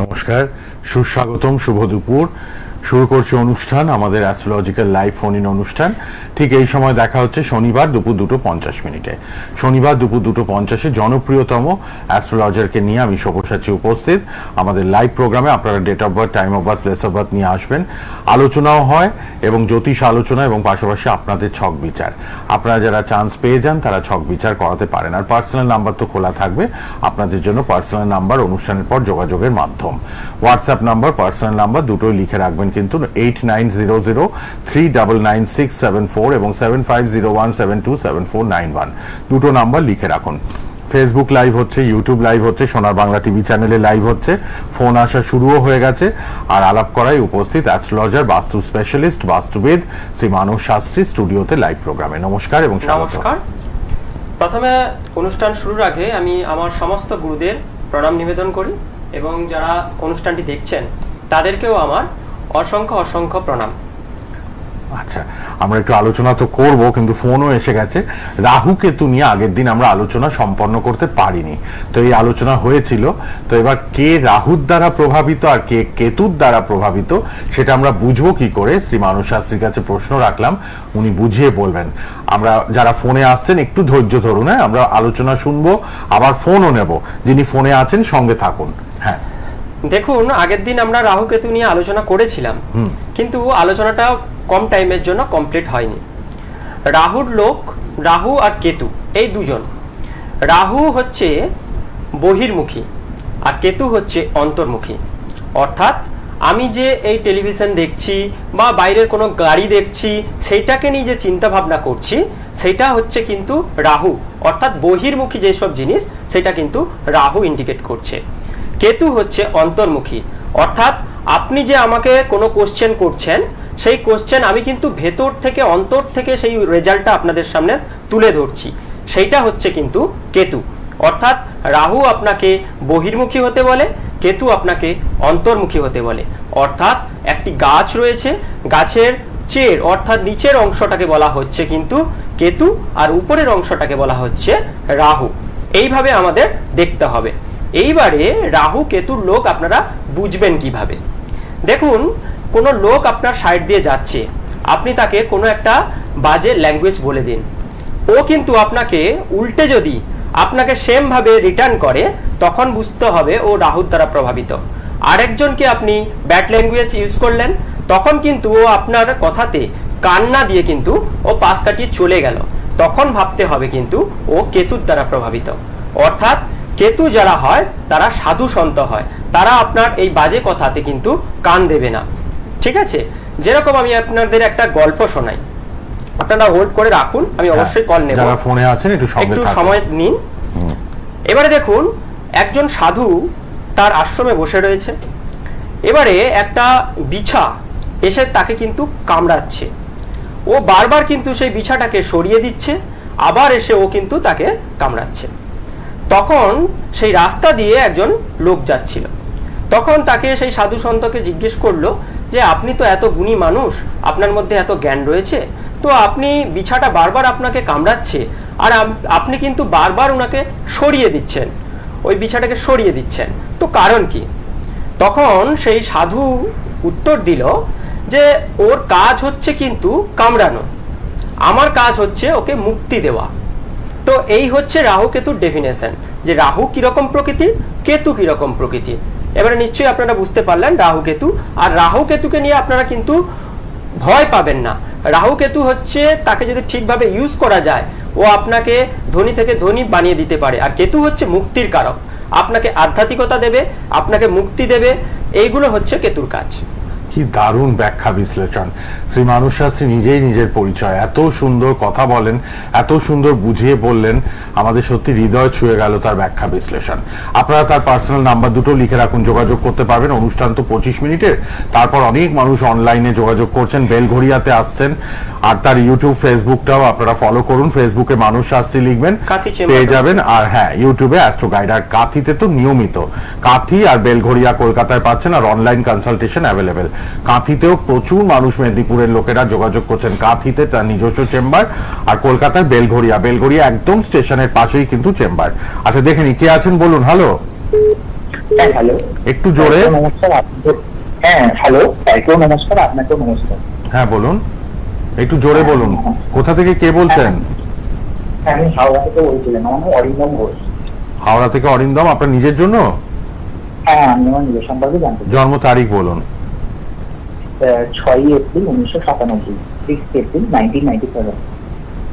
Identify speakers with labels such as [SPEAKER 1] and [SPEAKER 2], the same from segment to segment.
[SPEAKER 1] নমস্কার সুস্বাগতম শুভ দুপুর। শুরু করছে অনুষ্ঠান, আমাদের অ্যাস্ট্রোলজিক্যাল লাইভ ফোন ইন অনুষ্ঠান। ঠিক এই সময় দেখা হচ্ছে শনিবার দুপুর দুটো পঞ্চাশ মিনিটে। শনিবার দুপুর দুটো পঞ্চাশে জনপ্রিয়তম অ্যাস্ট্রোলজারকে নিয়ে আমি সব্যসাচী উপস্থিত। আমাদের লাইভ প্রোগ্রামে আপনারা date of birth time of birth place of birth নিয়ে আসবেন। আলোচনাও হয় এবং জ্যোতিষ আলোচনা এবং পাশাপাশি আপনাদের ছক বিচার। আপনারা যারা চান্স পেয়ে যান, তারা ছক বিচার করাতে পারেন। আর পার্সোনাল নাম্বার তো খোলা থাকবে। আপনাদের জন্য পার্সোনাল নাম্বার অনুষ্ঠানের পর যোগাযোগের মাধ্যম। হোয়াটসঅ্যাপ নাম্বার পার্সোনাল নাম্বার দুটোই লিখে রাখবেন কিন্তু eight nine zero zero three double nine six seven four এবং seven five zero one seven two seven four nine one দুটো নাম্বার লিখে রাখুন। ফেসবুক লাইভ হচ্ছে ইউটিউব লাইভ হচ্ছে, সোনার বাংলা টিভি চ্যানেলে লাইভ হচ্ছে। ফোন আসা শুরুও হয়ে গেছে। আর আলাপ করায় উপস্থিত অ্যাস্ট্রোলজার, বাস্তু স্পেশালিস্ট, বাস্তুবিদ শ্রী মানস শাস্ত্রী স্টুডিওতে লাইভ প্রোগ্রামে নমস্কার এবং স্বাগত।
[SPEAKER 2] প্রথমে অনুষ্ঠান শুরুর আগে আমি আমার সমস্ত গুরুদের প্রণাম নিবেদন করি এবং যারা অনুষ্ঠানটি দেখছেন, তাদেরকেও আমার অসংখ্য অসংখ্য প্রণাম।
[SPEAKER 1] আচ্ছা আমরা একটু আলোচনা তো করব, কিন্তু ফোনও এসে গেছে। রাহু কেতু নিয়ে আগের দিন আমরা আলোচনা সম্পন্ন করতে পারিনি। তো এই আলোচনা হয়েছিল। তো এবার কে রাহুর দ্বারা প্রভাবিত আর কে কেতুর দ্বারা প্রভাবিত, সেটা আমরা বুঝব কি করে? শ্রী মানুষ শাস্ত্রীর কাছে প্রশ্ন রাখলাম, উনি বুঝিয়ে বলবেন। আমরা যারা ফোনে আসছেন, একটু ধৈর্য ধরুন হ্যাঁ? আমরা আলোচনা শুনব, আবার ফোনও নেব। যিনি ফোনে আছেন, সঙ্গে থাকুন। হ্যাঁ।
[SPEAKER 2] দেখুন আগের দিন আমরা রাহু কেতু নিয়ে আলোচনা করেছিলাম কিন্তু আলোচনাটা কম টাইমের জন্য কমপ্লিট হয়নি। রাহুর লোক রাহু আর কেতু এই দুজন। রাহু হচ্ছে বহির্মুখী আর কেতু হচ্ছে অন্তর্মুখী। অর্থাৎ আমি যে এই টেলিভিশন দেখছি বা বাইরের কোনো গাড়ি দেখছি সেইটাকে নিয়ে যে চিন্তা ভাবনা করছি সেটা হচ্ছে কিন্তু রাহু। অর্থাৎ বহির্মুখী যেসব জিনিস সেটা কিন্তু রাহু ইন্ডিকেট করছে। কেতু হচ্ছে অন্তর্মুখী। অর্থাৎ আপনি যে আমাকে কোনো কোশ্চেন করছেন, সেই কোশ্চেন আমি কিন্তু ভেতর থেকে, অন্তর থেকে সেই রেজাল্টটা আপনাদের সামনে তুলে ধরছি। সেইটা হচ্ছে কিন্তু কেতু। অর্থাৎ রাহু আপনাকে বহির্মুখী হতে বলে, কেতু আপনাকে অন্তর্মুখী হতে বলে। অর্থাৎ একটি গাছ রয়েছে, গাছের চের অর্থাৎ নিচের অংশটাকে বলা হচ্ছে কিন্তু কেতু, আর উপরের অংশটাকে বলা হচ্ছে রাহু। এইভাবে আমাদের দেখতে হবে। এইবারে রাহু কেতুর লোক আপনারা বুঝবেন কীভাবে। দেখুন, কোনো লোক আপনার সাইড দিয়ে যাচ্ছে, আপনি তাকে কোনো একটা বাজে ল্যাঙ্গুয়েজ বলে দিন। ও কিন্তু আপনাকে উল্টে যদি আপনাকে সেম ভাবে রিটার্ন করে, তখন বুঝতে হবে ও রাহুর দ্বারা প্রভাবিত। আরেকজনকে আপনি ব্যাড ল্যাঙ্গুয়েজ ইউজ করলেন, তখন কিন্তু ও আপনার কথাতে কান্না দিয়ে কিন্তু ও পাশ কাটিয়ে চলে গেল। তখন ভাবতে হবে কিন্তু ও কেতুর দ্বারা প্রভাবিত। অর্থাৎ কেতু যারা হয় তারা সাধু সন্ত হয়। তারা আপনার এই বাজে কথাতে কিন্তু কান দেবে না। ঠিক আছে? যেরকম আমি আপনাদের একটা গল্প শোনাই। আপনারা হোল্ড করে রাখুন আমি অবশ্যই কল নেব।
[SPEAKER 1] যারা ফোনে আছেন একটু
[SPEAKER 2] একটু সময় নিন। এবারে দেখুন একজন সাধু তার আশ্রমে বসে রয়েছে। এবারে একটা বিছা এসে তাকে কিন্তু কামড়াচ্ছে। ও বারবার কিন্তু সেই বিছাটাকে সরিয়ে দিচ্ছে আবার এসে ও কিন্তু তাকে কামড়াচ্ছে। তখন সেই রাস্তা দিয়ে একজন লোক যাচ্ছিল। তখন তাকে সেই সাধু সন্তকে জিজ্ঞেস করল যে, আপনি তো এত গুণী মানুষ, আপনার মধ্যে এত জ্ঞান রয়েছে, তো আপনি বিছাটা বারবার আপনাকে কামড়াচ্ছে, আর আপনি কিন্তু বারবার ওনাকে সরিয়ে দিচ্ছেন, ওই বিছাটাকে সরিয়ে দিচ্ছেন, তো কারণ কি? তখন সেই সাধু উত্তর দিল যে, ওর কাজ হচ্ছে কিন্তু কামড়ানো। আমার কাজ হচ্ছে ওকে মুক্তি দেওয়া। তো এই হচ্ছে রাহু কেতুর ডেফিনেশন যে রাহু কীরকম প্রকৃতির, কেতু কীরকম প্রকৃতির। এবারে নিশ্চয়ই আপনারা বুঝতে পারলেন রাহু কেতু। আর রাহু কেতুকে নিয়ে আপনারা কিন্তু ভয় পাবেন না। রাহু কেতু হচ্ছে তাকে যদি ঠিকভাবে ইউজ করা যায়, ও আপনাকে ধনী থেকে ধনী বানিয়ে দিতে পারে। আর কেতু হচ্ছে মুক্তির কারক। আপনাকে আধ্যাত্মিকতা দেবে, আপনাকে মুক্তি দেবে। এইগুলো হচ্ছে কেতুর কাজ।
[SPEAKER 1] কি দারুণ ব্যাখ্যা বিশ্লেষণ। শ্রী মানুষ শাস্ত্রী নিজেই নিজের পরিচয়। এত সুন্দর কথা বলেন এত সুন্দর বুঝিয়ে বললেন আমাদের সত্যি হৃদয় ছুঁয়ে গেল তার ব্যাখ্যা বিশ্লেষণ। আপনারা তার পার্সোনাল নাম্বার দুটো লিখে রাখুন যোগাযোগ করতে পারবেন। অনুষ্ঠান তো পঁচিশ মিনিটের। তারপর অনেক মানুষ অনলাইনে যোগাযোগ করছেন বেলঘড়িয়াতে আসছেন। আর তার ইউটিউব ফেসবুকটাও আপনারা ফলো করুন। ফেসবুকে মানুষ শাস্ত্রী লিখবেন পেয়ে যাবেন। আর হ্যাঁ ইউটিউবে অ্যাস্ট্রো গাইড আর কাথিতে তো নিয়মিত। কাথি আর বেলঘড়িয়া কলকাতায় পাচ্ছেন আর অনলাইন কনসালটেশন অ্যাভেলেবেল কাঁথিতেও প্রচুর মানুষ মেদিনীপুরের লোকেরা যোগাযোগ করছেন। কাঁথিতে তার নিজস্ব চেম্বার আর কলকাতায় বেলঘড়িয়া। বেলঘড়িয়া একদম স্টেশনের পাশেই কিন্তু চেম্বার। আচ্ছা দেখে নি কে আছেন বলুন? হ্যালো
[SPEAKER 3] হ্যাঁ হ্যালো
[SPEAKER 1] একটু জোরে।
[SPEAKER 3] নমস্কার হ্যাঁ হ্যালো তাইকেও নমস্কার আপনাকেও নমস্কার।
[SPEAKER 1] হ্যাঁ বলুন। একটু জোরে বলুন। কোথা থেকে কে বলছেন?
[SPEAKER 3] হ্যাঁ আমি হাওড়া থেকে বলছিলাম। আমার নাম অরিন্দম ঘোষ।
[SPEAKER 1] হাওড়া থেকে অরিন্দম আপনার নিজের জন্য?
[SPEAKER 3] হ্যাঁ আমি আমার নিজের সম্পর্কে জানতে
[SPEAKER 1] জন্ম তারিখ বলুন।
[SPEAKER 3] ছয়ই এপ্রিল উনিশশো সাতানব্বই six April nineteen ninety seven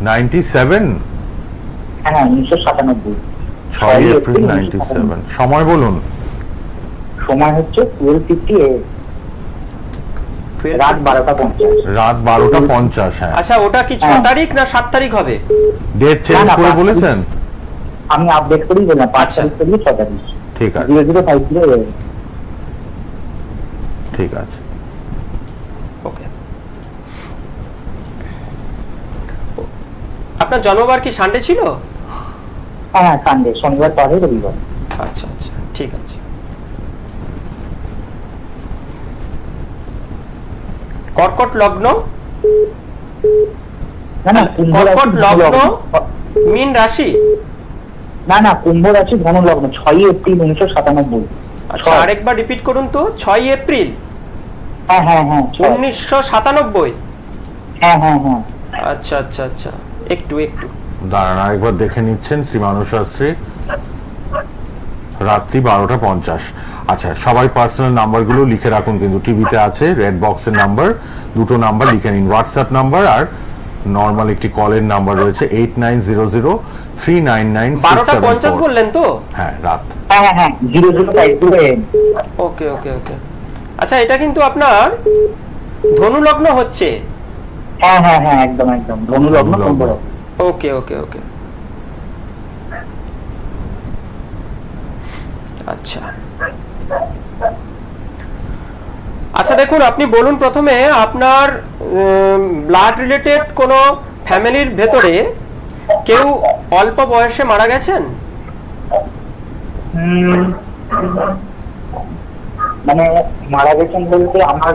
[SPEAKER 1] ninety seven
[SPEAKER 3] হ্যাঁ উনিশশো সাতানব্বই।
[SPEAKER 1] ছয় এপ্রিল নাইনটি সেভেন সময় বলুন।
[SPEAKER 3] সময় হচ্ছে টুয়েলভ ফিফটি রাত বারোটা পঞ্চাশ।
[SPEAKER 1] রাত বারোটা পঞ্চাশ হ্যাঁ।
[SPEAKER 2] আচ্ছা ওটা কি ছ
[SPEAKER 3] হ্যাঁ।
[SPEAKER 2] তারিখ না সাত তারিখ হবে?
[SPEAKER 1] ডেট চেঞ্জ করে বলেছেন?
[SPEAKER 3] আমি আপডেট করেই বললাম পাঁচ
[SPEAKER 2] আচ্ছা।
[SPEAKER 3] তারিখ থেকে ছ তারিখ।
[SPEAKER 1] ঠিক আছে।
[SPEAKER 3] জিরো জিরো ফাইভ জিরো
[SPEAKER 1] ঠিক আছে
[SPEAKER 2] ওকে আপনার জন্মবার কি সানডে ছিল?
[SPEAKER 3] হ্যাঁ সানডে শনিবার পরে রবিবার।
[SPEAKER 2] আচ্ছা আচ্ছা ঠিক আছে। কর্কট লগ্ন?
[SPEAKER 3] না না
[SPEAKER 2] কর্কট লগ্ন মিন রাশি?
[SPEAKER 3] না না কুম্ভ রাশি ধনু লগ্ন ছয়ই এপ্রিল উনিশশো সাতানব্বই।
[SPEAKER 2] আচ্ছা আরেকবার রিপিট করুন তো ছয় এপ্রিল?
[SPEAKER 3] হ্যাঁ হ্যাঁ হ্যাঁ ছয়।
[SPEAKER 2] উনিশশো সাতানব্বই?
[SPEAKER 3] হ্যাঁ হ্যাঁ হ্যাঁ।
[SPEAKER 2] আচ্ছা আচ্ছা আচ্ছা। একটু একটু।
[SPEAKER 1] দাঁড়ান আরেকবার দেখে নিচ্ছেন শ্রীমানু শাস্ত্রী রাত্রি বারোটা পঞ্চাশ। আচ্ছা সবাই পার্সোনাল নাম্বারগুলো লিখে রাখুন কিন্তু টিভিতে আছে রেড বক্সের নাম্বার দুটো নাম্বার লিখে নিন হোয়াটসঅ্যাপ নাম্বার আর নর্মাল একটি কলের নাম্বার রয়েছে eight nine zero zero three nine nine
[SPEAKER 2] বারোটা পঞ্চাশ বললেন তো?
[SPEAKER 1] হ্যাঁ রাত।
[SPEAKER 3] হ্যাঁ হ্যাঁ হ্যাঁ zero zero zero
[SPEAKER 2] okay okay okay আচ্ছা এটা কিন্তু আপনার ধনু লগ্ন হচ্ছে।
[SPEAKER 3] হ্যাঁ হ্যাঁ হ্যাঁ একদম একদম। ধনু লগ্ন
[SPEAKER 2] ওকে ওকে ওকে। আচ্ছা। আচ্ছা দেখুন আপনি বলুন প্রথমে আপনার ব্লাড রিলেটেড কোনো ফ্যামিলির ভেতরে কেউ অল্প বয়সে মারা গেছেন?
[SPEAKER 3] হুম, মানে মারা গেছেন বলতে আমার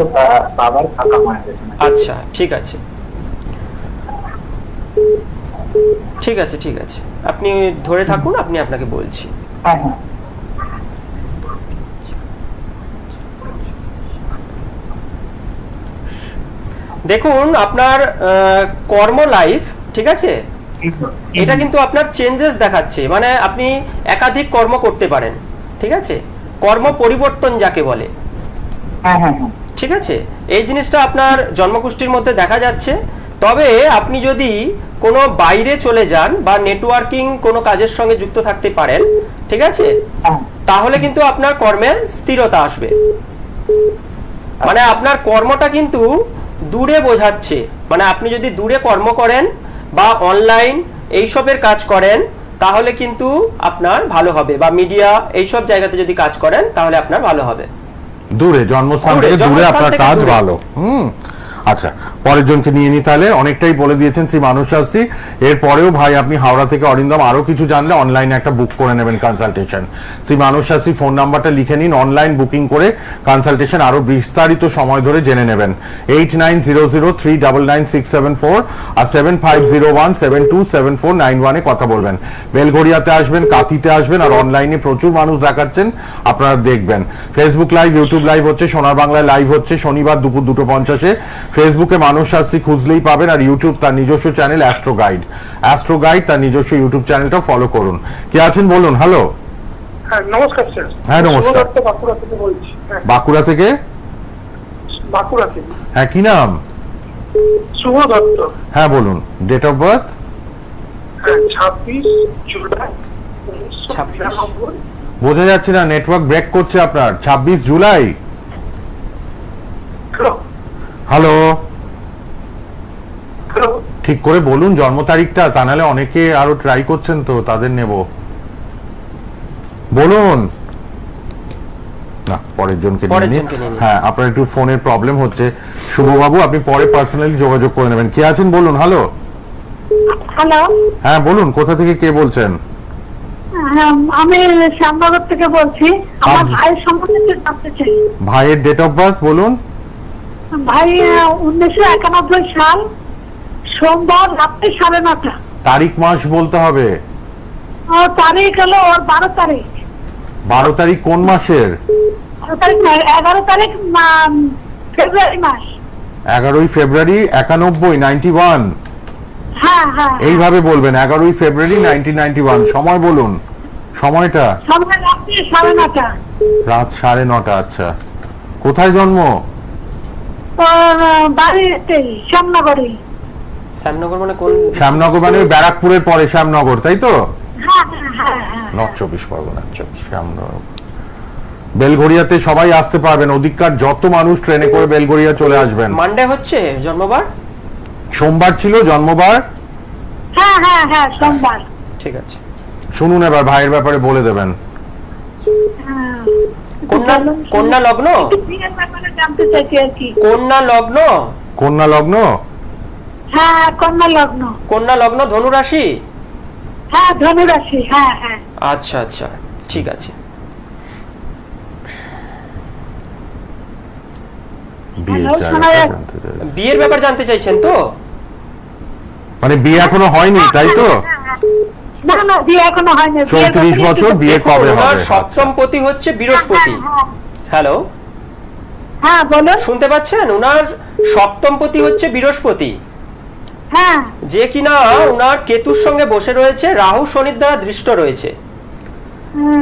[SPEAKER 3] বাবার কাকা মারা গেছেন।
[SPEAKER 2] আচ্ছা ঠিক আছে। ঠিক আছে ঠিক আছে। আপনি ধরে থাকুন আপনি আপনাকে বলছি।
[SPEAKER 3] হ্যাঁ হ্যাঁ।
[SPEAKER 2] দেখুন আপনার কর্ম লাইফ ঠিক আছে? এটা কিন্তু আপনার চেঞ্জেস দেখাচ্ছে। মানে আপনি একাধিক কর্ম করতে পারেন ঠিক আছে? কর্ম পরিবর্তন যাকে বলে।
[SPEAKER 3] হ্যাঁ
[SPEAKER 2] ঠিক আছে? এই জিনিসটা আপনার জন্মকুষ্ঠির মধ্যে দেখা যাচ্ছে। তবে আপনি যদি কোনো বাইরে চলে যান বা নেটওয়ার্কিং কোনো কাজের সঙ্গে যুক্ত থাকতে পারেন ঠিক আছে?
[SPEAKER 3] হ্যাঁ।
[SPEAKER 2] তাহলে কিন্তু আপনার কর্মে স্থিরতা আসবে। মানে আপনার কর্মটা কিন্তু দূরে বোঝাচ্ছে। মানে আপনি যদি দূরে কর্ম করেন বা অনলাইন এইসবের কাজ করেন তাহলে কিন্তু আপনার ভালো হবে। বা মিডিয়া এইসব জায়গাতে যদি কাজ করেন তাহলে আপনার ভালো হবে।
[SPEAKER 1] দূরে জন্মস্থান থেকে দূরে আপনার কাজ ভালো। হুম। আচ্ছা পরের জনকে নিয়ে নি তাহলে। অনেকটাই বলে দিয়েছেন শ্রী মানুষ শাস্ত্রী। এরপরেও ভাই, আপনি হাওড়া থেকে অরিন্দম আরও কিছু জানলে অনলাইনে একটা বুক করে নেবেন কনসালটেশন শ্রী মানুষ শাস্ত্রী ফোন নাম্বারটা লিখে নিন। অনলাইন বুকিং করে কনসালটেশন আরও বিস্তারিত সময় ধরে জেনে নেবেন। Eight nine zero zero three double nine six seven four আর seven five zero one seven two seven four nine ওয়ানে কথা বলবেন। বেলঘড়িয়াতে আসবেন কাতিতে আসবেন আর অনলাইনে প্রচুর মানুষ দেখাচ্ছেন। আপনারা দেখবেন। ফেসবুক লাইভ ইউটিউব লাইভ হচ্ছে, সোনার বাংলায় লাইভ হচ্ছে, শনিবার দুপুর দুটো পঞ্চাশে। ফেসবুকে মানুষ শাস্ত্রী খুঁজলেই পাবেন আর ইউটিউব তার নিজস্ব channel astro guide astro guide তার নিজস্ব ইউটিউব চ্যানেলটা ফলো করুন। কে আছেন বলুন? হ্যালো
[SPEAKER 4] হ্যাঁ নমস্কার স্যার
[SPEAKER 1] হ্যাঁ, নমস্কার।
[SPEAKER 4] বাঁকুড়া থেকে বলছি। হ্যাঁ।
[SPEAKER 1] বাঁকুড়া থেকে?
[SPEAKER 4] বাঁকুড়া থেকে।
[SPEAKER 1] হ্যাঁ কি নাম?
[SPEAKER 4] শুভ দত্ত
[SPEAKER 1] হ্যাঁ বলুন। ডেট অফ বার্থ
[SPEAKER 4] হ্যাঁ ছাব্বিশ জুলাই উনিশশো
[SPEAKER 2] 26
[SPEAKER 4] বিরানব্বই
[SPEAKER 1] বোঝা যাচ্ছে না নেটওয়ার্ক ব্রেক করছে আপনার। ছাব্বিশ জুলাই?
[SPEAKER 4] হ্যালো
[SPEAKER 1] ঠিক করে বলুন জন্ম তারিখটা তা নাহলে অনেকে আরও ট্রাই করছেন তো তাদের নেব। বলুন। না পরের জনকে নিয়ে। হ্যাঁ আপনার একটু ফোনের প্রবলেম হচ্ছে। শুভবাবু আপনি পরে পার্সোনালি যোগাযোগ করে নেবেন। কে আছেন বলুন? হ্যালো
[SPEAKER 5] হ্যালো
[SPEAKER 1] হ্যাঁ বলুন কোথা থেকে কে বলছেন?
[SPEAKER 5] হ্যাঁ, আমি শ্যামনগর থেকে বলছি। আমার। ভাইয়ের সম্বন্ধে জানতে চাই।
[SPEAKER 1] ভাইয়ের ডেট অফ বার্থ বলুন।
[SPEAKER 5] ভাই উনিশশো একানব্বই সাল সোমবার রাত্রি সাড়ে নটা
[SPEAKER 1] তারিখ মাস বলতে হবে?
[SPEAKER 5] তারিখ হলো ওর বারো তারিখ।
[SPEAKER 1] বারো তারিখ কোন মাসের?
[SPEAKER 5] এগারো তারিখ ফেব্রুয়ারি মাস।
[SPEAKER 1] এগারোই ফেব্রুয়ারি একানব্বই নাইনটি ওয়ান
[SPEAKER 5] হ্যাঁ হ্যাঁ।
[SPEAKER 1] এইভাবে বলবেন এগারোই ফেব্রুয়ারি নাইনটিন নাইনটি ওয়ান সময় বলুন সময়টা? রাত সাড়ে নটা আচ্ছা। কোথায় জন্ম?
[SPEAKER 5] বাড়িতেই শ্যামনগরে।
[SPEAKER 2] শ্যামনগর মানে কোন?
[SPEAKER 1] শ্যামনগর মানে ব্যারাকপুরের পরে শ্যামনগর তাই তো?
[SPEAKER 5] হ্যাঁ হ্যাঁ হ্যাঁ
[SPEAKER 1] নর্থ চব্বিশ পরগনা। শ্যামনগর। বেলঘড়িয়াতে সবাই আসতে পারবেন। অধিককার যত মানুষ ট্রেনে করে বেলঘড়িয়া চলে আসবেন।
[SPEAKER 2] মানডে হচ্ছে জন্মবার?
[SPEAKER 1] সোমবার ছিল জন্মবার?
[SPEAKER 5] হ্যাঁ হ্যাঁ হ্যাঁ সোমবার।
[SPEAKER 2] ঠিক আছে।
[SPEAKER 1] শুনুন এবার ভাইয়ের ব্যাপারে বলে দেবেন।
[SPEAKER 5] হ্যাঁ।
[SPEAKER 2] কন্যা কন্যা লগ্ন?
[SPEAKER 5] বিয়ের জানতে চাইছি আর কি।
[SPEAKER 2] কন্যা লগ্ন?
[SPEAKER 1] কন্যা লগ্ন?
[SPEAKER 5] হ্যাঁ কন্যা লগ্ন।
[SPEAKER 2] কন্যা লগ্ন ধনু রাশি
[SPEAKER 5] হ্যাঁ হ্যাঁ হ্যাঁ।
[SPEAKER 2] আচ্ছা আচ্ছা ঠিক আছে।
[SPEAKER 1] বিয়ের
[SPEAKER 2] ব্যাপার জানতে চাইছেন তো?
[SPEAKER 1] মানে বিয়ে এখনও হয়নি তাই তো?
[SPEAKER 5] না না বিয়ে এখনও হয়নি বিয়ের
[SPEAKER 1] চৌত্রিশ
[SPEAKER 5] ব্যাপারে
[SPEAKER 1] বছর বিয়ে কবে হবে?
[SPEAKER 2] সপ্তম পতি হচ্ছে বৃহস্পতি।
[SPEAKER 5] হ্যাঁ,
[SPEAKER 2] হ্যালো?
[SPEAKER 5] হ্যাঁ বলুন।
[SPEAKER 2] শুনতে পাচ্ছেন? সপ্তম পতি হচ্ছে বৃহস্পতি।
[SPEAKER 5] হ্যাঁ।
[SPEAKER 2] যে কিনা ওনার কেতুর সঙ্গে বসে রয়েছে রাহু শনির দ্বারা দৃষ্ট রয়েছে।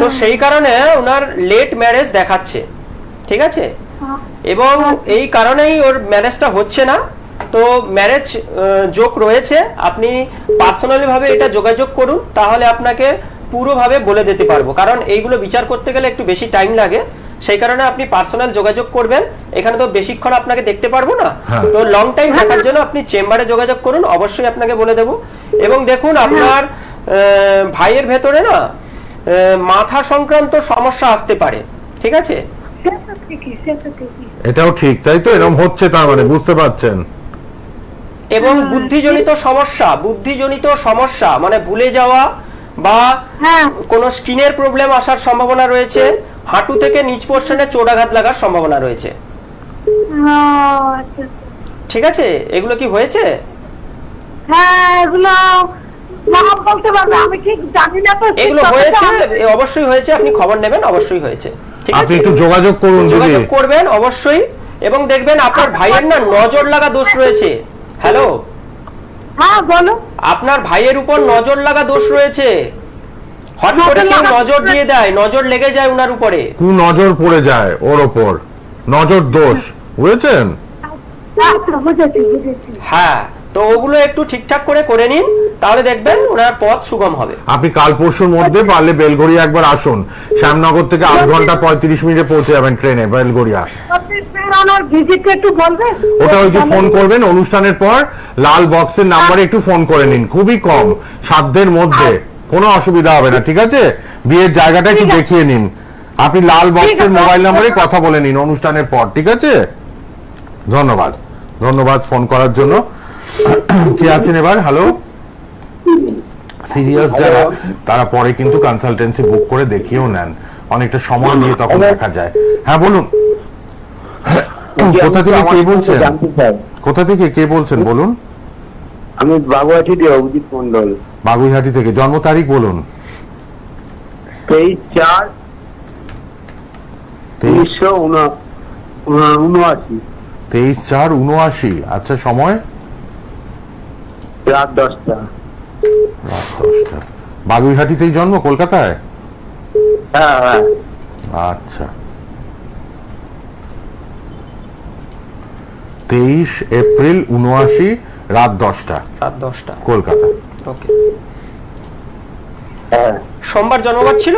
[SPEAKER 2] তো সেই কারণে ওনার লেট ম্যারেজ দেখাচ্ছে। ঠিক আছে? এবং এই কারণেই ওর ম্যারেজটা হচ্ছে না। তো ম্যারেজ যোগ রয়েছে। আপনি পার্সোনালি ভাবে এটা যোগাযোগ করুন তাহলে আপনাকে পুরোভাবে বলে দিতে পারব। কারণ এইগুলো বিচার করতে গেলে একটু বেশি টাইম লাগে। সেই কারণে আপনি পার্সোনাল যোগাযোগ করবেন। এখানে তো বেশিক্ষণ আপনাকে দেখতে পারব না।
[SPEAKER 1] হ্যাঁ।
[SPEAKER 2] তো লং টাইম থাকার জন্য আপনি চেম্বারে যোগাযোগ করুন অবশ্যই আপনাকে বলে দেব। এবং দেখুন আপনার ভাইয়ের ভেতরে না আহ, মাথা সংক্রান্ত সমস্যা আসতে পারে। ঠিক আছে?
[SPEAKER 1] এটাও ঠিক তাই তো? এরকম হচ্ছে তার মানে বুঝতে পারছেন?
[SPEAKER 2] এবং বুদ্ধিজনিত সমস্যা বুদ্ধিজনিত সমস্যা মানে ভুলে যাওয়া বা
[SPEAKER 5] হ্যাঁ।
[SPEAKER 2] কোনো স্কিনের প্রবলেম আসার সম্ভাবনা রয়েছে হাঁটু থেকে নিচ পোর্শনে চোটাঘাত লাগার সম্ভাবনা রয়েছে।
[SPEAKER 5] আচ্ছা, আচ্ছা।
[SPEAKER 2] ঠিক আছে? এগুলো কি হয়েছে?
[SPEAKER 5] হ্যাঁ এগুলো বলতে পারবে আমি ঠিক জানি না তো ঠিক
[SPEAKER 2] এগুলো
[SPEAKER 5] কথাটা
[SPEAKER 2] হয়েছে? অবশ্যই হয়েছে আপনি খবর নেবেন অবশ্যই হয়েছে। ঠিক
[SPEAKER 1] আপনি
[SPEAKER 2] আছে?
[SPEAKER 1] একটু যোগাযোগ করুন
[SPEAKER 2] যোগাযোগ করবেন অবশ্যই। এবং দেখবেন আপনার ভাইয়ের না নজর লাগা দোষ রয়েছে। হ্যালো।
[SPEAKER 5] হ্যাঁ বলো।
[SPEAKER 2] আপনার ভাইয়ের উপর নজর লাগা দোষ রয়েছে। হট করে
[SPEAKER 5] নজর
[SPEAKER 2] কেউ নজর দিয়ে দেয় নজর লেগে যায় উনার উপরে।
[SPEAKER 1] কু নজর পড়ে যায় ওর ওপর নজর দোষ। বুঝেছেন?
[SPEAKER 5] বুঝেছি বুঝেছি।
[SPEAKER 2] হ্যাঁ। তো ওগুলো একটু ঠিকঠাক করে করে নিন তাহলে দেখবেন ওনার পথ সুগম হবে।
[SPEAKER 1] আপনি কাল পরশুর মধ্যে পারলে বেলগড়িয়া একবার আসুন। শ্যামনগর থেকে আট ঘণ্টা পঁয়ত্রিশ মিনিটে পৌঁছে যাবেন ট্রেনে বেলগড়িয়া ওটা ওই যে ফোন করবেন অনুষ্ঠানের পর লাল বক্সের নাম্বারে একটু ফোন করে নিন। খুবই কম সাধ্যের মধ্যে। কোনো অসুবিধা হবে না ঠিক আছে? বিয়ের জায়গাটা একটু দেখিয়ে নিন। আপনি লাল বক্সের মোবাইল নাম্বারে কথা বলে নিন অনুষ্ঠানের পর ঠিক আছে? ধন্যবাদ। ধন্যবাদ ফোন করার জন্য। কে আছেন এবার? হ্যালো সিরিয়াস যারা তারা পরে কিন্তু কনসালটেন্সি বুক করে দেখিয়েও নেন। অনেকটা সময় নিয়ে তখন দেখা যায়। হ্যাঁ বলুন। কোথা থেকে কে বলছেন? কোথা থেকে কে বলছেন বলুন?
[SPEAKER 6] আমি বাগুয়াটি দিয়ে অভিজিৎ মন্ডল
[SPEAKER 1] বাগুইহাটি থেকে। জন্ম তারিখ বলুন।
[SPEAKER 6] তেইশ চার উনআশি।
[SPEAKER 1] তেইশ চার উনআশি। আচ্ছা সময়?
[SPEAKER 6] রাত দশটা।
[SPEAKER 1] রাত দশটা। বাগুইহাটিতেই জন্ম? কলকাতায়?
[SPEAKER 6] হ্যাঁ হ্যাঁ।
[SPEAKER 1] আচ্ছা। তেইশ এপ্রিল উনআশি রাত দশটা।
[SPEAKER 2] রাত দশটা।
[SPEAKER 1] কলকাতা।
[SPEAKER 2] ওকে।
[SPEAKER 6] হ্যাঁ।
[SPEAKER 2] সোমবার জন্মবার ছিল?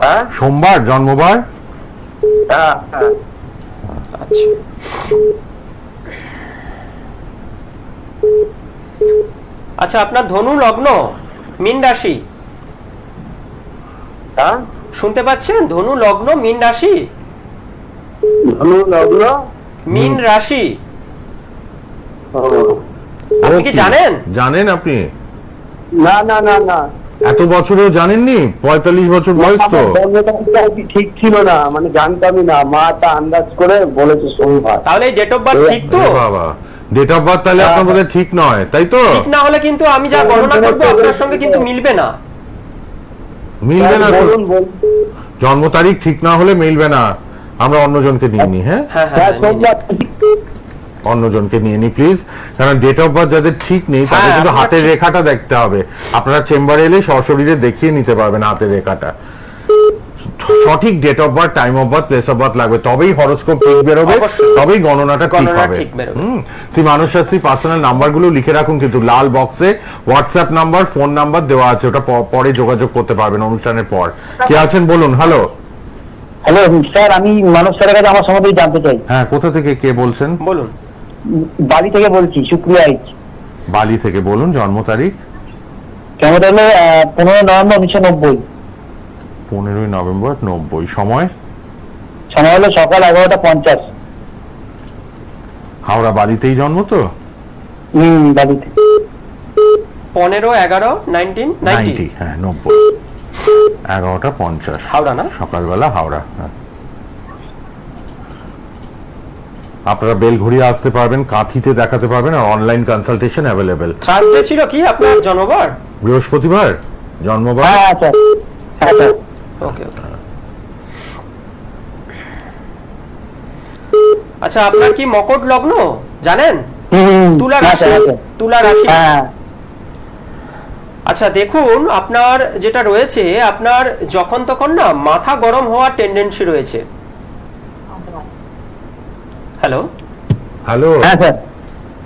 [SPEAKER 6] হ্যাঁ।
[SPEAKER 1] সোমবার জন্মবার?
[SPEAKER 6] হ্যাঁ হ্যাঁ।
[SPEAKER 2] আচ্ছা। আচ্ছা আপনার ধনু লগ্ন মিন রাশি।
[SPEAKER 6] হ্যাঁ
[SPEAKER 2] শুনতে পাচ্ছেন? ধনু লগ্ন মিন রাশি?
[SPEAKER 6] ধনু লগ্ন
[SPEAKER 2] মিন রাশি। আপনি কি জানেন?
[SPEAKER 1] জানেন আপনি?
[SPEAKER 6] না না না না।
[SPEAKER 1] এত বছরেও জানেননি? পঁয়তাল্লিশ বছর বয়স তো।
[SPEAKER 6] ঠিক ছিল না মানে জানতামই না। মা তা আন্দাজ করে বলেছে সোমবার।
[SPEAKER 2] তাহলে ডেট অফ বার্থ ঠিক তো?
[SPEAKER 1] বাবা। ডেট অফ বার্থ তাহলে আপনার বোধহয় ঠিক নয় তাই তো?
[SPEAKER 2] ঠিক না হলে কিন্তু আমি যা গণনা করব আপনার সঙ্গে কিন্তু মিলবে না।
[SPEAKER 1] মিলবে না তো? জন্ম তারিখ ঠিক না হলে মিলবে না। আমরা অন্যজনকে নিয়ে নিই হ্যাঁ?
[SPEAKER 2] হ্যাঁ হ্যাঁ
[SPEAKER 7] হ্যাঁ
[SPEAKER 2] হ্যাঁ,
[SPEAKER 1] অন্যজনকে নিয়ে নিই প্লিজ কারণ ডেট অফ বার্থ যাদের ঠিক নেই তাদের
[SPEAKER 2] হ্যাঁ,
[SPEAKER 1] কিন্তু হাতের রেখাটা দেখতে হবে। আপনারা চেম্বারে এলে সশরীরে দেখিয়ে নিতে পারবেন হাতের রেখাটা। সঠিক date of birth time of birth place of birth লাগবে। তবেই হরোস্কোপ ঠিক বেরোবে। তবেই গণনাটা ঠিক হবে।
[SPEAKER 2] ঠিক বেরোবে।
[SPEAKER 1] হুম। শ্রী মানুষ শাস্ত্রী পার্সোনাল নাম্বারগুলো লিখে রাখুন কিন্তু লাল বক্সে হোয়াটসঅ্যাপ নাম্বার ফোন নাম্বার দেওয়া আছে ওটা পরে যোগাযোগ করতে পারবেন অনুষ্ঠানের পর। কে আছেন বলুন হ্যালো
[SPEAKER 8] হ্যালো স্যার আমি মানুষ স্যারের কাছে আমার সম্বন্ধে জানতে চাই।
[SPEAKER 1] হ্যাঁ কোথা থেকে কে বলছেন?
[SPEAKER 2] বলুন।
[SPEAKER 8] বালি থেকে বলছি এইচ
[SPEAKER 1] বালি থেকে বলুন জন্ম তারিখ?
[SPEAKER 8] কেমন হলো পনেরো নভেম্বর উনিশশো নব্বই।
[SPEAKER 1] পনেরোই নভেম্বর নব্বই। সময়?
[SPEAKER 8] সময় হলো সকাল এগারোটা পঞ্চাশ।
[SPEAKER 1] হাওড়া বালিতেই জন্ম তো?
[SPEAKER 8] হম
[SPEAKER 2] পনেরো এগারো নাইনটিন
[SPEAKER 1] নাইনটি
[SPEAKER 2] নাইনটি
[SPEAKER 1] হ্যাঁ নব্বই। এগারোটা পঞ্চাশ।
[SPEAKER 2] হাওড়া না?
[SPEAKER 1] সকালবেলা হাওড়া হ্যাঁ। আপনারা বেলঘড়িয়ে আসতে পারবেন কাঁথিতে দেখাতে পারবেন আর অনলাইন কনসালটেশন অ্যাভেলেবেল
[SPEAKER 2] থার্সডে ছিল কি আপনার জন্মবার?
[SPEAKER 1] বৃহস্পতিবার? জন্মবার?
[SPEAKER 8] হ্যাঁ স্যার হ্যাঁ স্যার
[SPEAKER 2] ওকে ওকে আচ্ছা আপনার কি মকর লগ্ন? জানেন? তুলা
[SPEAKER 8] হ্যাঁ
[SPEAKER 2] রাশি।
[SPEAKER 8] স্যার হ্যাঁ।
[SPEAKER 2] তুলা রাশি।
[SPEAKER 8] হ্যাঁ।
[SPEAKER 2] আচ্ছা দেখুন আপনার যেটা রয়েছে আপনার যখন তখন না মাথা গরম হওয়ার টেন্ডেন্সি রয়েছে। হ্যালো
[SPEAKER 1] হ্যালো
[SPEAKER 8] হ্যাঁ স্যার।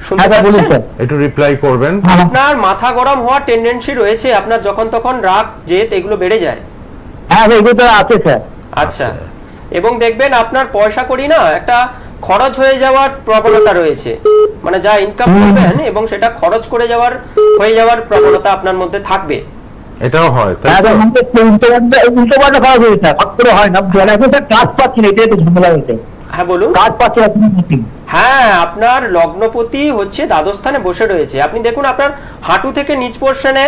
[SPEAKER 2] শুনতে
[SPEAKER 8] হ্যাঁ
[SPEAKER 2] পাচ্ছেন?
[SPEAKER 1] একটু রিপ্লাই করবেন।
[SPEAKER 2] আপনার মাথা গরম হওয়ার টেন্ডেন্সি রয়েছে আপনার যখন তখন রাগ জেদ এগুলো বেড়ে যায়।
[SPEAKER 8] হ্যাঁ স্যার এগুলো তো আছে স্যার।
[SPEAKER 2] আচ্ছা। এবং দেখবেন আপনার পয়সা করি না একটা খরচ হয়ে যাওয়ার প্রবণতা রয়েছে। মানে যা ইনকাম করবেন এবং সেটা খরচ করে যাওয়ার হয়ে যাওয়ার প্রবণতা আপনার মধ্যে থাকবে।
[SPEAKER 1] এটাও হয় তাই
[SPEAKER 8] হ্যাঁ
[SPEAKER 1] তো?
[SPEAKER 8] মানে উল্টো পাল্টা খারাপ স্যার। করে হয় না স্যার কাজ পাচ্ছি না এটাই তো ঝামেলা হয়েছে।
[SPEAKER 2] হ্যাঁ বলুন।
[SPEAKER 8] কাজ পাচ্ছি
[SPEAKER 2] হ্যাঁ আপনার লগ্নপতি হচ্ছে দ্বাদস্থানে বসে রয়েছে। আপনি দেখুন আপনার হাঁটু থেকে নিচ পোর্শনে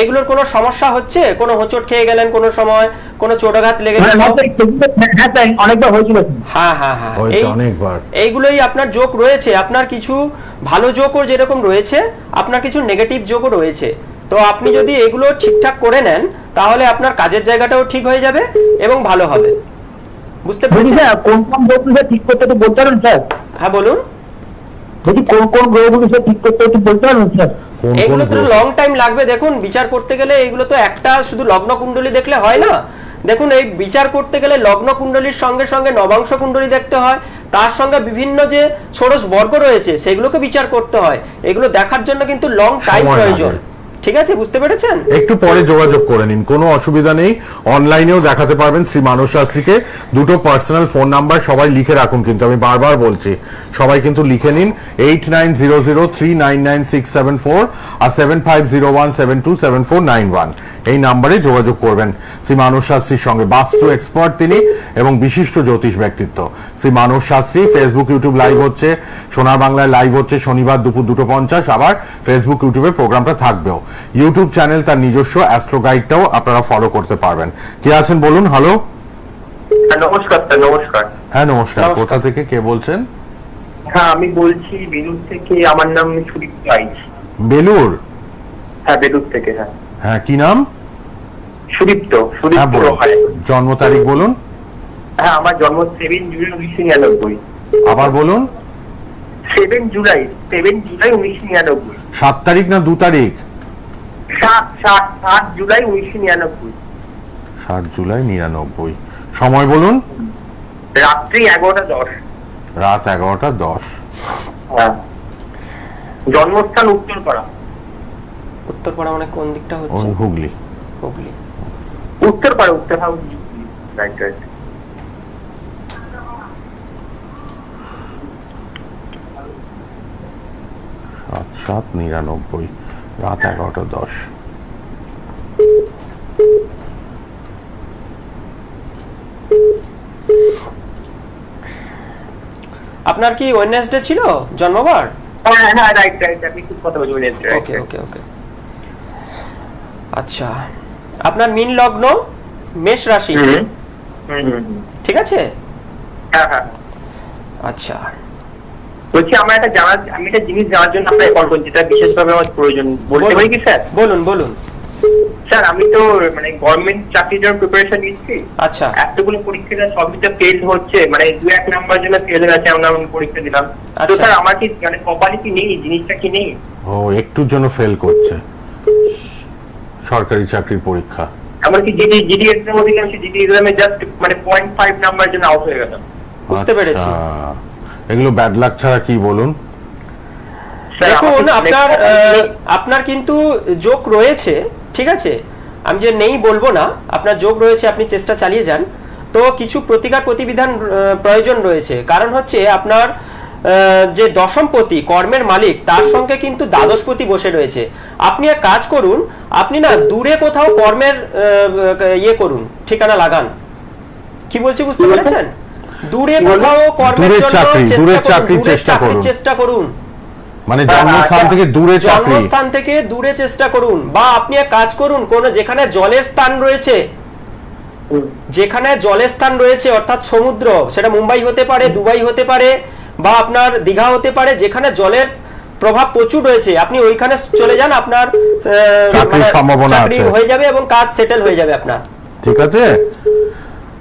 [SPEAKER 2] এগুলোর কোনো সমস্যা হচ্ছে? কোনো হোঁচট খেয়ে গেলেন কোনো সময়? কোনো চোটাঘাত লেগে
[SPEAKER 8] মানে
[SPEAKER 2] গেল?
[SPEAKER 8] হ্যাঁ অনেকবার হয়েছিল।
[SPEAKER 2] হ্যাঁ হ্যাঁ হ্যাঁ।
[SPEAKER 1] অনেকবার।
[SPEAKER 2] এইগুলোই আপনার যোগ রয়েছে? আপনার কিছু ভালো যোগও যেরকম রয়েছে আপনার কিছু নেগেটিভ যোগও রয়েছে। তো আপনি যদি এগুলো ঠিকঠাক করে নেন তাহলে আপনার কাজের জায়গাটাও ঠিক হয়ে যাবে এবং ভালো হবে। বুঝতে পেরেছেন?
[SPEAKER 8] কোন কোন গ্রহগুলো ঠিক করতে একটু বলতে পারবেন স্যার?
[SPEAKER 2] হ্যাঁ বলুন।
[SPEAKER 8] বলছি কোন কোন গ্রহগুলো ঠিক করতে একটু বলতে পারেন স্যার?
[SPEAKER 1] কোন কোন
[SPEAKER 2] এগুলো তো লং টাইম লাগবে দেখুন বিচার করতে গেলে এগুলো তো একটা শুধু লগ্ন কুণ্ডলী দেখলে হয় না। দেখুন এই বিচার করতে গেলে লগ্ন কুণ্ডলীর সঙ্গে সঙ্গে নবাংশ কুণ্ডলী দেখতে হয় তার সঙ্গে বিভিন্ন যে ষোড়শ বর্গ রয়েছে সেগুলোকে বিচার করতে হয়। এগুলো দেখার জন্য কিন্তু লং টাইম প্রয়োজন। ঠিক আছে, বুঝতে পেরেছেন?
[SPEAKER 1] একটু পরে যোগাযোগ করে নিন, কোনো অসুবিধা নেই। অনলাইনেও দেখাতে পারবেন শ্রী মানস শাস্ত্রীকে দুটো পার্সোনাল ফোন নাম্বার সবাই লিখে রাখুন, কিন্তু আমি বারবার বলছি, সবাই কিন্তু লিখে নিন eight nine zero zero three nine nine six seven four আর seven five zero one seven two seven four nine one এই নাম্বারে যোগাযোগ করবেন শ্রী মানস শাস্ত্রীর সঙ্গে। বাস্তু এক্সপার্ট তিনি এবং বিশিষ্ট জ্যোতিষ ব্যক্তিত্ব। Shri Manas Shastri Facebook YouTube live হচ্ছে, সোনার বাংলায় লাইভ হচ্ছে, শনিবার দুপুর দুটো পঞ্চাশ, আবার ফেসবুক ইউটিউবে প্রোগ্রামটা থাকবেও। ইউটিউব চ্যানেল তার নিজস্ব অ্যাস্ট্রো গাইডটাও আপনারা ফলো করতে পারবেন। কে আছেন বলুন? হ্যালো
[SPEAKER 7] হ্যাঁ, নমস্কার স্যার নমস্কার।
[SPEAKER 1] হ্যাঁ নমস্কার।
[SPEAKER 2] নমস্কার।
[SPEAKER 1] কোথা থেকে কে বলছেন?
[SPEAKER 7] হ্যাঁ আমি বলছি বেলুর থেকে আমার নাম সুদীপ রাইজ
[SPEAKER 1] বেলুর
[SPEAKER 7] হ্যাঁ বেলুর থেকে হ্যাঁ।
[SPEAKER 1] হ্যাঁ কি নাম?
[SPEAKER 7] সুদীপ্ত
[SPEAKER 1] হ্যাঁ
[SPEAKER 7] সুদীপ্ত
[SPEAKER 1] জন্ম তারিখ বলুন।
[SPEAKER 7] হ্যাঁ আমার জন্ম সেভেন জুলাই উনিশশো নিরানব্বই।
[SPEAKER 1] আবার বলুন।
[SPEAKER 7] সেভেন জুলাই সেভেন জুলাই উনিশশো নিরানব্বই।
[SPEAKER 1] সাত তারিখ না দু তারিখ?
[SPEAKER 7] সাত সাত সাত জুলাই উনিশশো নিরানব্বই।
[SPEAKER 1] সাত জুলাই নিরানব্বই। সময় বলুন।
[SPEAKER 7] রাত্রি এগারোটা দশ।
[SPEAKER 1] রাত এগারোটা দশ।
[SPEAKER 7] হ্যাঁ। জন্মস্থান উত্তরপাড়া।
[SPEAKER 2] উত্তরপাড়া মানে কোন দিকটা হচ্ছে?
[SPEAKER 1] হুগলি।
[SPEAKER 2] হুগলি।
[SPEAKER 7] উত্তরপাড়া উত্তর হাউস রাইট রাইট
[SPEAKER 1] সাত সাত নিরানব্বই। রাত এগারোটা দশ।
[SPEAKER 2] আপনার কি ওয়েডনেসডে ছিল? জন্মবার? ওকে ওকে ওকে আচ্ছা আপনার মিন লগ্ন মেষ রাশি। ঠিক আছে?
[SPEAKER 7] হ্যাঁ হ্যাঁ।
[SPEAKER 2] আচ্ছা।
[SPEAKER 7] বলছি আমার একটা জানার আমি একটা জিনিস জানার জন্য আপনাকে কল করছি এটা বিশেষভাবে আমার প্রয়োজন। বলতে
[SPEAKER 2] বলুন।
[SPEAKER 7] পারি কি স্যার?
[SPEAKER 2] বলুন বলুন।
[SPEAKER 7] স্যার আমি তো মানে গভর্নমেন্ট চাকরির জন্য প্রিপারেশন নিচ্ছি।
[SPEAKER 2] আচ্ছা।
[SPEAKER 7] এতগুলো পরীক্ষা সবই তো ফেল হচ্ছে। মানে দু এক নাম্বার জন্য ফেল হয়ে গেছে এমন পরীক্ষা দিলাম। তো
[SPEAKER 2] আচ্ছা।
[SPEAKER 7] স্যার আমার কি মানে কপালে কি নেই? জিনিসটা কি নেই?
[SPEAKER 1] ও একটুর জন্য ফেল করছে। সরকারি চাকরির পরীক্ষা।
[SPEAKER 7] এমনকি জিডি জিডি এক্সাম দিলাম সেই জিডি এক্সামে জাস্ট মানে পয়েন্ট ফাইভ নাম্বার জন্য আউট হয়ে গেলাম
[SPEAKER 2] বুঝতে পেরেছি।
[SPEAKER 1] এগুলো ব্যাড লাক ছাড়া কি বলুন?
[SPEAKER 2] দেখুন আপনার আপনার কিন্তু যোগ রয়েছে ঠিক আছে? আমি যে নেই বলব না আপনার যোগ রয়েছে আপনি চেষ্টা চালিয়ে যান। তো কিছু প্রতিকার প্রতিবিধান প্রয়োজন রয়েছে। কারণ হচ্ছে আপনার আহ, যে দশমপতি কর্মের মালিক তার সঙ্গে কিন্তু দ্বাদশপতি বসে রয়েছে। আপনি এক কাজ করুন আপনি না দূরে কোথাও কর্মের আহ, ইয়ে করুন ঠিকানা লাগান। কি বলছি বুঝতে পেরেছেন? দূরে কোথাও কর্মের জন্য
[SPEAKER 1] চাকরির চেষ্টা করুন।
[SPEAKER 2] চেষ্টা করুন।
[SPEAKER 1] মানে জন্মস্থান থেকে দূরে চাকরি।
[SPEAKER 2] জন্মস্থান থেকে দূরে চেষ্টা করুন। বা আপনি এক কাজ করুন কোন যেখানে জলের স্থান রয়েছে যেখানে জলের স্থান রয়েছে অর্থাৎ সমুদ্র সেটা মুম্বাই হতে পারে দুবাই হতে পারে বা আপনার দীঘা হতে পারে যেখানে জলের প্রভাব প্রচুর রয়েছে আপনি ওইখানে চলে যান আপনার
[SPEAKER 1] চাকরির
[SPEAKER 2] মানে
[SPEAKER 1] সম্ভাবনা আছে।
[SPEAKER 2] হয়ে যাবে এবং কাজ সেটেল হয়ে যাবে আপনার।
[SPEAKER 1] ঠিক আছে?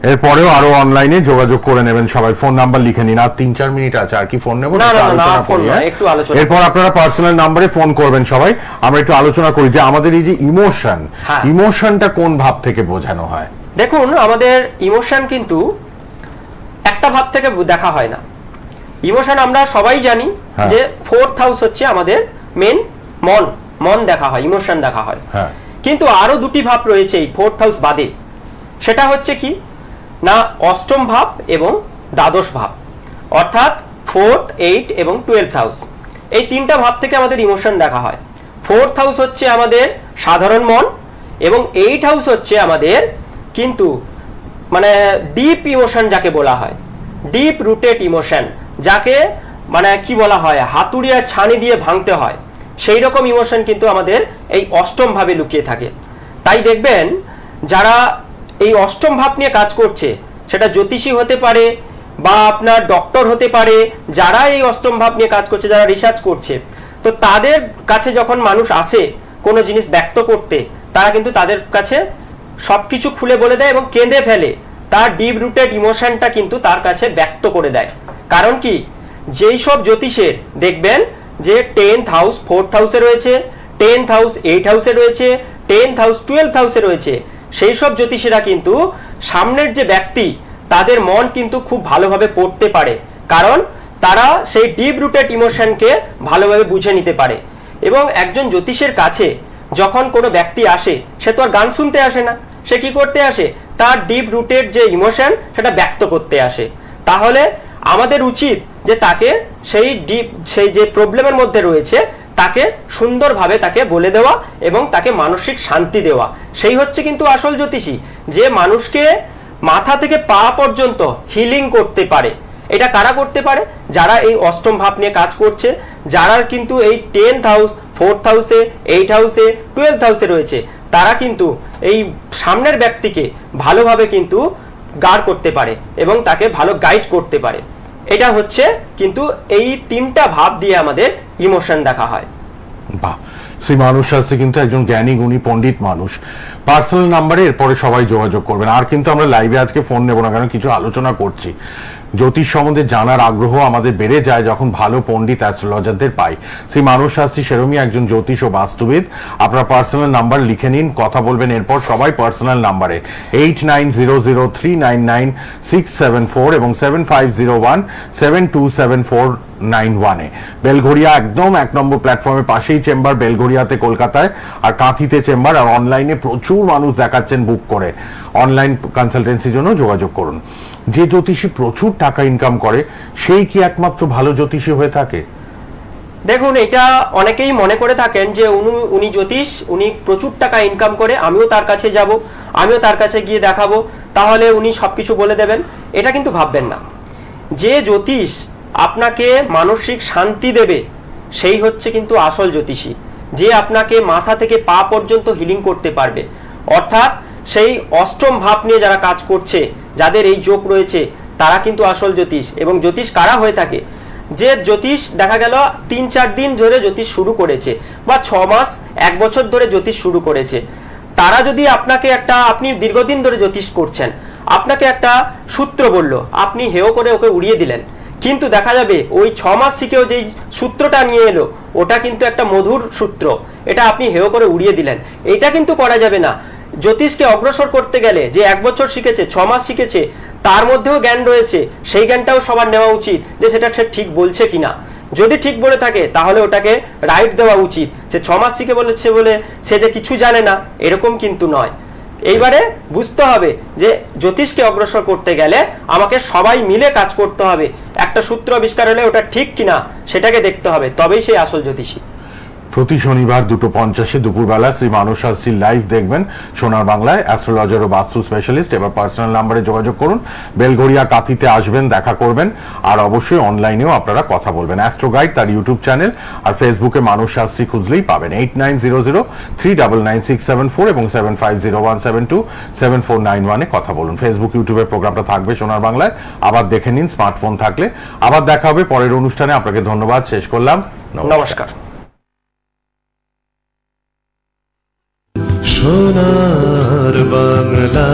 [SPEAKER 1] এরপরেও আরও অনলাইনে যোগাযোগ করে নেবেন সবাই। ফোন নাম্বার লিখে নিন। আর তিন চার মিনিট আছে আর কি ফোন নেব? হ্যাঁ? এরপর আপনারা পার্সোনাল নাম্বারে ফোন করবেন সবাই। আমরা একটু আলোচনা করি যে আমাদের এই যে ইমোশন
[SPEAKER 2] হ্যাঁ।
[SPEAKER 1] ইমোশনটা কোন ভাব থেকে বোঝানো হয়?
[SPEAKER 2] দেখুন আমাদের ইমোশন কিন্তু একটা ভাব থেকে দেখা হয় না। ইমোশন আমরা সবাই জানি
[SPEAKER 1] হ্যাঁ।
[SPEAKER 2] যে ফোর্থ হাউস হচ্ছে আমাদের মেন মন। মন দেখা হয় ইমোশন দেখা হয়।
[SPEAKER 1] হ্যাঁ।
[SPEAKER 2] কিন্তু আরও দুটি ভাব রয়েছে এই ফোর্থ হাউস বাদে। সেটা হচ্ছে কি? না অষ্টম ভাব এবং দ্বাদশ ভাব। অর্থাৎ ফোর্থ এইট এবং টুয়েলভ হাউস এই তিনটা ভাব থেকে আমাদের ইমোশন দেখা হয়। ফোর্থ হাউস হচ্ছে আমাদের সাধারণ মন এবং এইট হাউস হচ্ছে আমাদের কিন্তু মানে ডিপ ইমোশন যাকে বলা হয়। ডিপ রুটেড ইমোশন যাকে মানে কি বলা হয় হাতুড়িয়া ছানি দিয়ে ভাঙতে হয়। সেই রকম ইমোশন কিন্তু আমাদের এই অষ্টম ভাবে লুকিয়ে থাকে। তাই দেখবেন যারা এই অষ্টম ভাব নিয়ে কাজ করছে। সেটা জ্যোতিষী হতে পারে বা আপনার ডক্টর হতে পারে, যারা এই অষ্টম ভাব নিয়ে কাজ করছে, যারা রিসার্চ করছে। তো তাদের কাছে যখন মানুষ আসে কোনো জিনিস ব্যক্ত করতে, তারা কিন্তু তাদের কাছে সবকিছু খুলে বলে দেয় এবং কেঁদে ফেলে। তার ডিপ রুটেড ইমোশনটা কিন্তু তার কাছে ব্যক্ত করে দেয়। কারণ কি? যেই সব জ্যোতিষের দেখবেন যে টেন্থ হাউস ফোর্থ হাউসে রয়েছে টেন্থ হাউস এইট হাউসে রয়েছে টেন্থ হাউস টুয়েলভ হাউসে রয়েছে। সেই সব জ্যোতিষীরা কিন্তু সামনের যে ব্যক্তি, তাদের মন কিন্তু খুব ভালোভাবে পড়তে পারে। কারণ তারা সেই ডিপ রুটেড ইমোশনকে ভালোভাবে বুঝে নিতে পারে। এবং একজন জ্যোতিষের কাছে যখন কোনো ব্যক্তি আসে, সে তো আর গান শুনতে আসে না। সে কি করতে আসে? তার ডিপ রুটেড যে ইমোশন সেটা ব্যক্ত করতে আসে। তাহলে আমাদের উচিত যে তাকে সেই ডিপ সেই যে প্রবলেমের মধ্যে রয়েছে তাকে সুন্দরভাবে তাকে বলে দেওয়া এবং তাকে মানসিক শান্তি দেওয়া। সেই হচ্ছে কিন্তু আসল জ্যোতিষী, যে মানুষকে মাথা থেকে পা পর্যন্ত হিলিং করতে পারে। এটা কারা করতে পারে? যারা এই অষ্টম ভাব নিয়ে কাজ করছে, যারা কিন্তু এই টেন্থ হাউস ফোর্থ হাউসে এইট হাউসে টুয়েলভ হাউসে রয়েছে, তারা কিন্তু এই সামনের ব্যক্তিকে ভালোভাবে কিন্তু গার্ড করতে পারে এবং তাকে ভালো গাইড করতে পারে। এটা হচ্ছে কিন্তু এই তিনটা ভাব দিয়ে আমাদের ইমোশন দেখা হয়।
[SPEAKER 1] বাহ শ্রী মানুষ শাস্ত্রী কিন্তু একজন জ্ঞানী, গুণী, পণ্ডিত মানুষ। পার্সোনাল নাম্বারে এরপরে সবাই যোগাযোগ করবেন। আর কিন্তু আমরা লাইভে আজকে ফোন নেব না, কেন? কিছু আলোচনা করছি। জ্যোতিষ সম্বন্ধে জানার আগ্রহ আমাদের বেড়ে যায় যখন ভালো পণ্ডিত অ্যাস্ট্রোলজারদের পাই। শ্রী মানুষ শাস্ত্রী সেরমই একজন জ্যোতিষ ও বাস্তুবিদ। আপনার পার্সোনাল নাম্বার লিখে নিন, কথা বলবেন, এরপর সবাই পার্সোনাল নাম্বারে eight nine zero zero three nine nine six seven four এবং seven five zero one seven two seven four nine ওয়ানে। বেলঘড়িয়া একদম এক নম্বর প্ল্যাটফর্মের পাশেই চেম্বার বেলঘড়িয়াতে কলকাতায় আর কাঁথিতে চেম্বার আর অনলাইনে প্রচুর মানুষ দেখাচ্ছেন বুক করে। অনলাইন কনসালটেন্সির জন্য যোগাযোগ করুন। যে জ্যোতিষী প্রচুর টাকা ইনকাম করে, সেই কি একমাত্র ভালো জ্যোতিষী হয়ে থাকে?
[SPEAKER 2] দেখুন, এটা অনেকেই মনে করে থাকেন যে উনি উনি জ্যোতিষ, উনি প্রচুর টাকা ইনকাম করে, আমিও তার কাছে যাব, আমিও তার কাছে গিয়ে দেখাবো, তাহলে উনি সবকিছু বলে দেবেন। এটা কিন্তু ভাববেন না। যে জ্যোতিষ আপনাকে মানসিক শান্তি দেবে, সেই হচ্ছে কিন্তু আসল জ্যোতিষী, যে আপনাকে মাথা থেকে পা পর্যন্ত হিলিং করতে পারবে। অর্থাৎ সেই অষ্টম ভাব নিয়ে যারা কাজ করছে, যাদের এই যোগ রয়েছে, তারা কিন্তু আসল জ্যোতিষ এবং জ্যোতিষ কারা হয়ে থাকে? যে জ্যোতিষ দেখা গেল তিন চার দিন ধরে জ্যোতিষ শুরু করেছে বা ছ মাস, এক বছর ধরে জ্যোতিষ শুরু করেছে। তারা যদি আপনাকে একটা, আপনি দীর্ঘদিন ধরে জ্যোতিষ করছেন, আপনাকে একটা সূত্র বলল, আপনি হেও করে ওকে উড়িয়ে দিলেন। কিন্তু দেখা যাবে ওই ছ মাস শিখেও যেই সূত্রটা নিয়ে এলো, ওটা কিন্তু একটা মধুর সূত্র। এটা আপনি হেও করে উড়িয়ে দিলেন। এটা কিন্তু করা যাবে না। জ্যোতিষকে অগ্রসর করতে গেলে যে এক বছর শিখেছে ছ মাস শিখেছে, তার মধ্যেও জ্ঞান রয়েছে। সেই জ্ঞানটাও সবার নেওয়া উচিত যে সেটা ঠিক বলছে কিনা। যদি ঠিক বলে থাকে, তাহলে ওটাকে রাইট দেওয়া উচিত। সে ছ মাস শিখে বলেছে বলে সে যে কিছু জানে না, এরকম কিন্তু নয়। এইবারে বুঝতে হবে যে জ্যোতিষকে অগ্রসর করতে গেলে আমাকে সবাই মিলে কাজ করতে হবে। একটা সূত্র আবিষ্কার হলে ওটা ঠিক কিনা সেটাকে দেখতে হবে, তবেই সেই আসল জ্যোতিষী।
[SPEAKER 1] প্রতি শনিবার দুটো পঞ্চাশে দুপুরবেলা শ্রী মানুষ শাস্ত্রীর লাইভ দেখবেন সোনার বাংলায় অ্যাস্ট্রোলজার ও বাস্তু স্পেশালিস্ট এবার পার্সোনাল নাম্বারে যোগাযোগ করুন। বেলগড়িয়া কাতিতে আসবেন, দেখা করবেন। আর অবশ্যই অনলাইনেও আপনারা কথা বলবেন। অ্যাস্ট্রো গাইড তার ইউটিউব চ্যানেল আর ফেসবুকে মানুষ শাস্ত্রী খুঁজলেই পাবেন। Eight nine zero zero three double nine six seven four এবং seven five zero one seven two seven four nine ওয়ানে কথা বলুন। ফেসবুক ইউটিউবের প্রোগ্রামটা থাকবে সোনার বাংলায়। আবার দেখে নিন স্মার্টফোন থাকলে। আবার দেখা হবে পরের অনুষ্ঠানে। আপনাকে ধন্যবাদ, শেষ করলাম।
[SPEAKER 2] নমস্কার।
[SPEAKER 9] সোনার বাংলা।